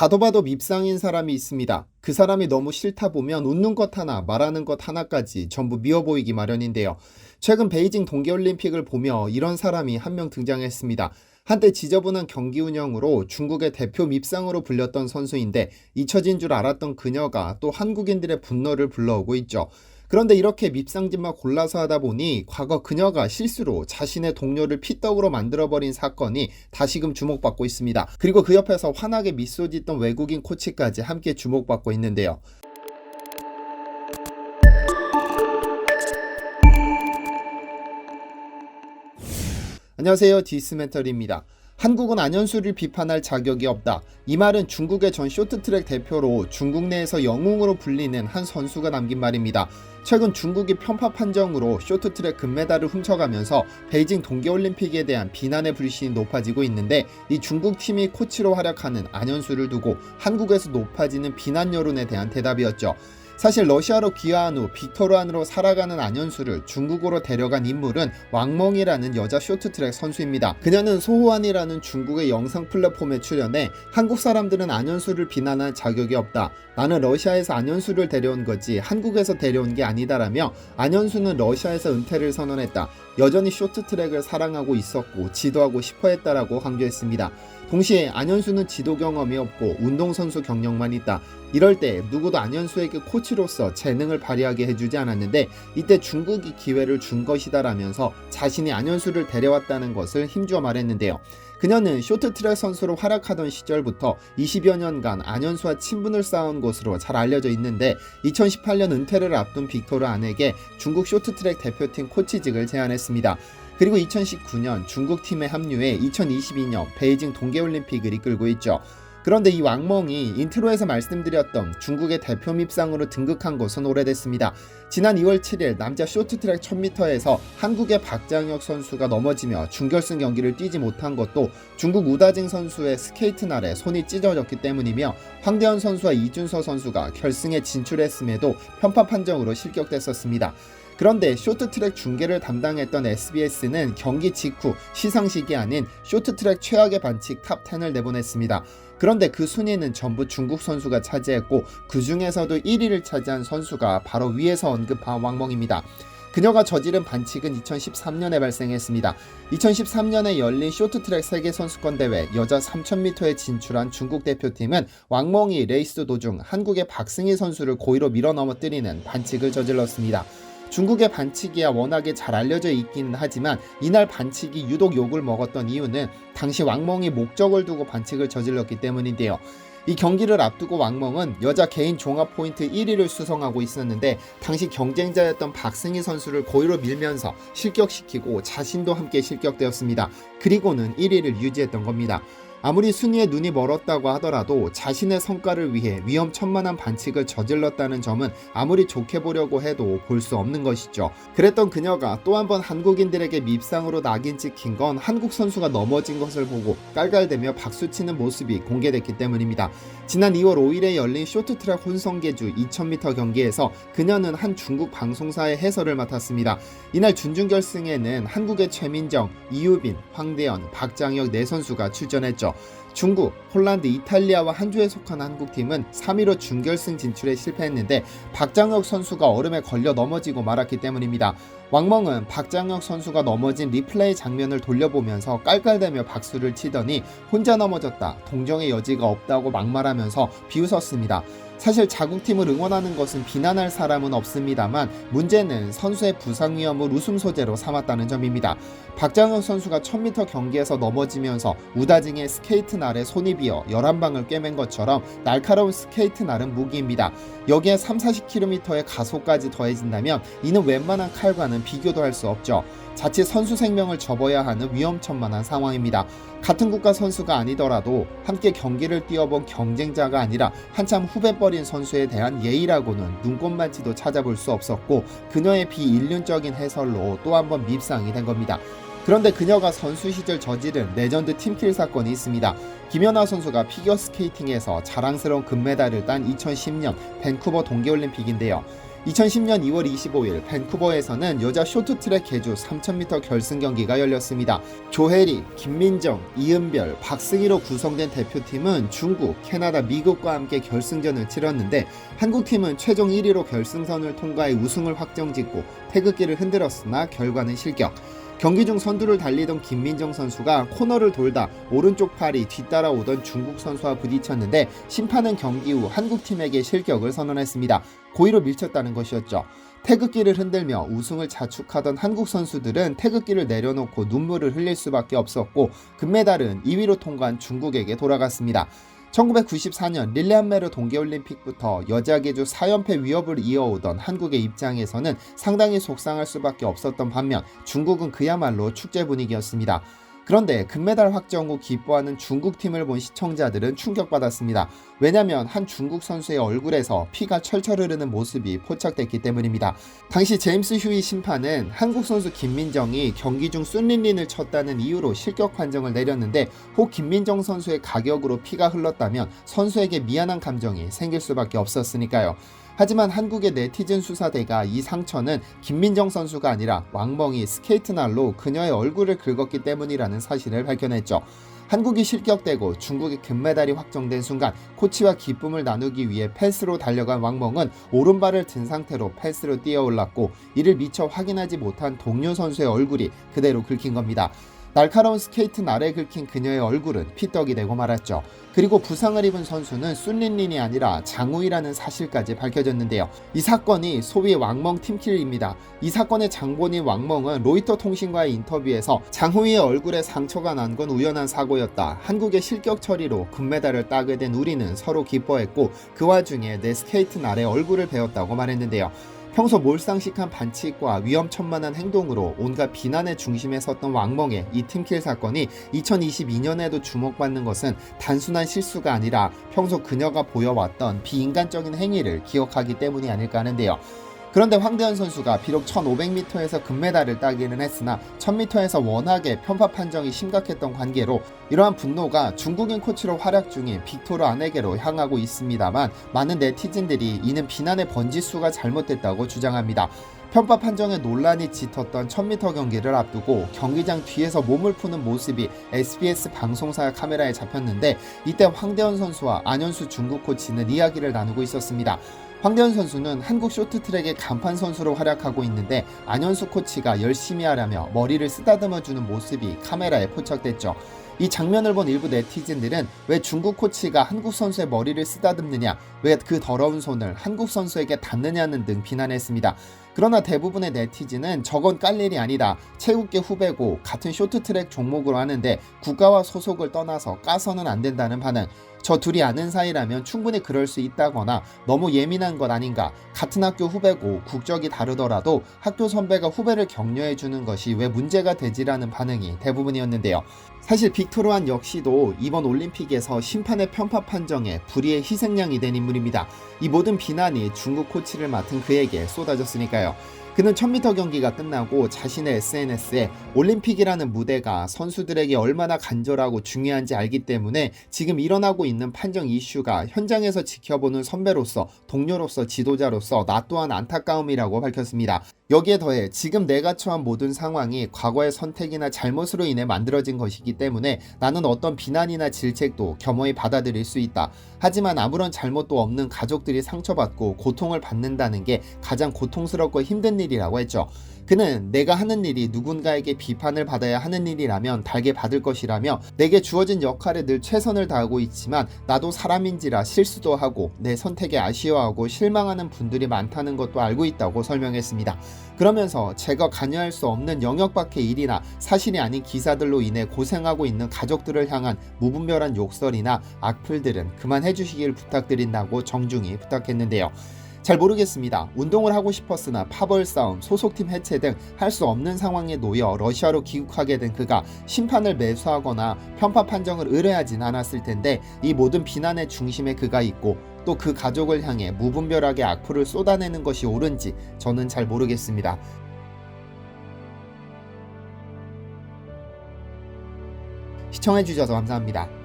봐도 봐도 밉상인 사람이 있습니다. 그 사람이 너무 싫다 보면 웃는 것 하나, 말하는 것 하나까지 전부 미워 보이기 마련인데요. 최근 베이징 동계올림픽을 보며 이런 사람이 한 명 등장했습니다. 한때 지저분한 경기 운영으로 중국의 대표 밉상으로 불렸던 선수인데 잊혀진 줄 알았던 그녀가 또 한국인들의 분노를 불러오고 있죠. 그런데 이렇게 밉상짓만 골라서 하다 보니 과거 그녀가 실수로 자신의 동료를 피떡으로 만들어버린 사건이 다시금 주목받고 있습니다. 그리고 그 옆에서 환하게 미소 짓던 외국인 코치까지 함께 주목받고 있는데요. 안녕하세요. 디스멘털입니다. 한국은 안현수를 비판할 자격이 없다. 이 말은 중국의 전 쇼트트랙 대표로 중국 내에서 영웅으로 불리는 한 선수가 남긴 말입니다. 최근 중국이 편파 판정으로 쇼트트랙 금메달을 훔쳐가면서 베이징 동계올림픽에 대한 비난의 불신이 높아지고 있는데 이 중국 팀이 코치로 활약하는 안현수를 두고 한국에서 높아지는 비난 여론에 대한 대답이었죠. 사실 러시아로 귀화한 후 빅토르안으로 살아가는 안현수를 중국으로 데려간 인물은 왕멍이라는 여자 쇼트트랙 선수입니다. 그녀는 소호안이라는 중국의 영상 플랫폼에 출연해 한국 사람들은 안현수를 비난할 자격이 없다. 나는 러시아에서 안현수를 데려온 거지 한국에서 데려온 게 아니다라며 안현수는 러시아에서 은퇴를 선언했다. 여전히 쇼트트랙을 사랑하고 있었고 지도하고 싶어 했다라고 강조했습니다. 동시에 안현수는 지도 경험이 없고 운동선수 경력만 있다. 이럴 때 누구도 안현수에게 코치로서 재능을 발휘하게 해주지 않았는데 이때 중국이 기회를 준 것이다라면서 자신이 안현수를 데려왔다는 것을 힘주어 말했는데요. 그녀는 쇼트트랙 선수로 활약하던 시절부터 20여 년간 안현수와 친분을 쌓은 것으로 잘 알려져 있는데 2018년 은퇴를 앞둔 빅토르 안에게 중국 쇼트트랙 대표팀 코치직을 제안했습니다. 그리고 2019년 중국 팀에 합류해 2022년 베이징 동계올림픽을 이끌고 있죠. 그런데 이 왕멍이 인트로에서 말씀드렸던 중국의 대표 밉상으로 등극한 것은 오래됐습니다. 지난 2월 7일 남자 쇼트트랙 1000m에서 한국의 박장혁 선수가 넘어지며 준결승 경기를 뛰지 못한 것도 중국 우다징 선수의 스케이트 날에 손이 찢어졌기 때문이며 황대현 선수와 이준서 선수가 결승에 진출했음에도 편파 판정으로 실격됐었습니다. 그런데 쇼트트랙 중계를 담당했던 SBS는 경기 직후 시상식이 아닌 쇼트트랙 최악의 반칙 탑10을 내보냈습니다. 그런데 그 순위는 전부 중국 선수가 차지했고 그 중에서도 1위를 차지한 선수가 바로 위에서 언급한 왕멍입니다. 그녀가 저지른 반칙은 2013년에 발생했습니다. 2013년에 열린 쇼트트랙 세계 선수권 대회 여자 3000m에 진출한 중국 대표팀은 왕멍이 레이스 도중 한국의 박승희 선수를 고의로 밀어 넘어뜨리는 반칙을 저질렀습니다. 중국의 반칙이야 워낙에 잘 알려져 있긴 하지만 이날 반칙이 유독 욕을 먹었던 이유는 당시 왕멍이 목적을 두고 반칙을 저질렀기 때문인데요. 이 경기를 앞두고 왕멍은 여자 개인 종합 포인트 1위를 수성하고 있었는데 당시 경쟁자였던 박승희 선수를 고의로 밀면서 실격시키고 자신도 함께 실격되었습니다. 그리고는 1위를 유지했던 겁니다. 아무리 순위에 눈이 멀었다고 하더라도 자신의 성과를 위해 위험천만한 반칙을 저질렀다는 점은 아무리 좋게 보려고 해도 볼 수 없는 것이죠. 그랬던 그녀가 또 한 번 한국인들에게 밉상으로 낙인 찍힌 건 한국 선수가 넘어진 것을 보고 깔깔대며 박수치는 모습이 공개됐기 때문입니다. 지난 2월 5일에 열린 쇼트트랙 혼성계주 2000m 경기에서 그녀는 한 중국 방송사의 해설을 맡았습니다. 이날 준중결승에는 한국의 최민정, 이유빈, 황대현, 박장혁 네 선수가 출전했죠. 중국, 폴란드, 이탈리아와 한 주에 속한 한국팀은 3위로 준결승 진출에 실패했는데 박장혁 선수가 얼음에 걸려 넘어지고 말았기 때문입니다. 왕멍은 박장혁 선수가 넘어진 리플레이 장면을 돌려보면서 깔깔대며 박수를 치더니 혼자 넘어졌다. 동정의 여지가 없다고 막말하면서 비웃었습니다. 사실 자국팀을 응원하는 것은 비난할 사람은 없습니다만 문제는 선수의 부상 위험을 웃음 소재로 삼았다는 점입니다. 박장혁 선수가 1000m 경기에서 넘어지면서 우다징의 스케이트 날에 손이 비어 11방을 꿰맨 것처럼 날카로운 스케이트 날은 무기입니다. 여기에 3, 40km의 가속까지 더해진다면 이는 웬만한 칼 과는 비교도 할 수 없죠. 자칫 선수 생명을 접어야 하는 위험천만한 상황입니다. 같은 국가 선수가 아니더라도 함께 경기를 뛰어본 경쟁자가 아니라 한참 후배뻘인 선수에 대한 예의라고는 눈꽃만치도 찾아볼 수 없었고 그녀의 비인륜적인 해설로 또 한 번 밉상이 된 겁니다. 그런데 그녀가 선수 시절 저지른 레전드 팀킬 사건이 있습니다. 김연아 선수가 피겨 스케이팅에서 자랑스러운 금메달을 딴 2010년 밴쿠버 동계올림픽인데요. 2010년 2월 25일 밴쿠버에서는 여자 쇼트트랙 개주 3000m 결승 경기가 열렸습니다. 조혜리, 김민정, 이은별, 박승희로 구성된 대표팀은 중국, 캐나다, 미국과 함께 결승전을 치렀는데 한국팀은 최종 1위로 결승선을 통과해 우승을 확정짓고 태극기를 흔들었으나 결과는 실격. 경기 중 선두를 달리던 김민정 선수가 코너를 돌다 오른쪽 팔이 뒤따라오던 중국 선수와 부딪혔는데 심판은 경기 후 한국 팀에게 실격을 선언했습니다. 고의로 밀쳤다는 것이었죠. 태극기를 흔들며 우승을 자축하던 한국 선수들은 태극기를 내려놓고 눈물을 흘릴 수밖에 없었고 금메달은 2위로 통과한 중국에게 돌아갔습니다. 1994년 릴레한메르 동계올림픽부터 여자 계주 4연패 위협을 이어오던 한국의 입장에서는 상당히 속상할 수밖에 없었던 반면 중국은 그야말로 축제 분위기였습니다. 그런데 금메달 확정 후 기뻐하는 중국 팀을 본 시청자들은 충격받았습니다. 왜냐면 한 중국 선수의 얼굴에서 피가 철철 흐르는 모습이 포착됐기 때문입니다. 당시 제임스 휴이 심판은 한국 선수 김민정이 경기 중 쏨린린을 쳤다는 이유로 실격 판정을 내렸는데 혹 김민정 선수의 가격으로 피가 흘렀다면 선수에게 미안한 감정이 생길 수밖에 없었으니까요. 하지만 한국의 네티즌 수사대가 이 상처는 김민정 선수가 아니라 왕멍이 스케이트날로 그녀의 얼굴을 긁었기 때문이라는 사실을 밝혀냈죠. 한국이 실격되고 중국의 금메달이 확정된 순간 코치와 기쁨을 나누기 위해 펜스로 달려간 왕멍은 오른발을 든 상태로 펜스로 뛰어올랐고 이를 미처 확인하지 못한 동료 선수의 얼굴이 그대로 긁힌 겁니다. 날카로운 스케이트 날에 긁힌 그녀의 얼굴은 피떡이 되고 말았죠. 그리고 부상을 입은 선수는 쏨린린이 아니라 장우이라는 사실까지 밝혀졌는데요. 이 사건이 소위 왕멍 팀킬입니다. 이 사건의 장본인 왕멍은 로이터 통신과의 인터뷰에서 장우이의 얼굴에 상처가 난 건 우연한 사고였다. 한국의 실격 처리로 금메달을 따게 된 우리는 서로 기뻐했고 그 와중에 내 스케이트 날에 얼굴을 베었다고 말했는데요. 평소 몰상식한 반칙과 위험천만한 행동으로 온갖 비난의 중심에 섰던 왕멍의 이 팀킬 사건이 2022년에도 주목받는 것은 단순한 실수가 아니라 평소 그녀가 보여왔던 비인간적인 행위를 기억하기 때문이 아닐까 하는데요. 그런데 황대현 선수가 비록 1500m에서 금메달을 따기는 했으나 1000m에서 워낙에 편파 판정이 심각했던 관계로 이러한 분노가 중국인 코치로 활약 중인 빅토르 안에게로 향하고 있습니다만 많은 네티즌들이 이는 비난의 번지수가 잘못됐다고 주장합니다. 편파 판정에 논란이 짙었던 1000m 경기를 앞두고 경기장 뒤에서 몸을 푸는 모습이 SBS 방송사 카메라에 잡혔는데 이때 황대현 선수와 안현수 중국 코치는 이야기를 나누고 있었습니다. 황대현 선수는 한국 쇼트트랙의 간판 선수로 활약하고 있는데 안현수 코치가 열심히 하라며 머리를 쓰다듬어주는 모습이 카메라에 포착됐죠. 이 장면을 본 일부 네티즌들은 왜 중국 코치가 한국 선수의 머리를 쓰다듬느냐, 왜 그 더러운 손을 한국 선수에게 닿느냐는 등 비난했습니다. 그러나 대부분의 네티즌은 저건 깔 일이 아니다. 체육계 후배고 같은 쇼트트랙 종목으로 하는데 국가와 소속을 떠나서 까서는 안 된다는 반응. 저 둘이 아는 사이라면 충분히 그럴 수 있다거나 너무 예민한 것 아닌가. 같은 학교 후배고 국적이 다르더라도 학교 선배가 후배를 격려해 주는 것이 왜 문제가 되지라는 반응이 대부분이었는데요. 사실 빅토르안 역시도 이번 올림픽에서 심판의 편파 판정에 불의의 희생양이 된 인물입니다. 이 모든 비난이 중국 코치를 맡은 그에게 쏟아졌으니까요. 그는 1000m 경기가 끝나고 자신의 SNS에 올림픽이라는 무대가 선수들에게 얼마나 간절하고 중요한지 알기 때문에 지금 일어나고 있는 판정 이슈가 현장에서 지켜보는 선배로서 동료로서 지도자로서 나 또한 안타까움이라고 밝혔습니다. 여기에 더해 지금 내가 처한 모든 상황이 과거의 선택이나 잘못으로 인해 만들어진 것이기 때문에 나는 어떤 비난이나 질책도 겸허히 받아들일 수 있다. 하지만 아무런 잘못도 없는 가족들이 상처받고 고통을 받는다는 게 가장 고통스럽고 힘든 일이라고 했죠. 그는 내가 하는 일이 누군가에게 비판을 받아야 하는 일이라면 달게 받을 것이라며 내게 주어진 역할에 늘 최선을 다하고 있지만 나도 사람인지라 실수도 하고 내 선택에 아쉬워하고 실망하는 분들이 많다는 것도 알고 있다고 설명했습니다. 그러면서 제가 관여할 수 없는 영역 밖의 일이나 사실이 아닌 기사들로 인해 고생하고 있는 가족들을 향한 무분별한 욕설이나 악플들은 그만해 주시길 부탁드린다고 정중히 부탁했는데요. 잘 모르겠습니다. 운동을 하고 싶었으나 파벌 싸움, 소속팀 해체 등 할 수 없는 상황에 놓여 러시아로 귀국하게 된 그가 심판을 매수하거나 편파 판정을 의뢰하진 않았을 텐데 이 모든 비난의 중심에 그가 있고 또그 가족을 향해 무분별하게 악플을 쏟아내는 것이 옳은지 저는 잘 모르겠습니다. 시청해주셔서 감사합니다.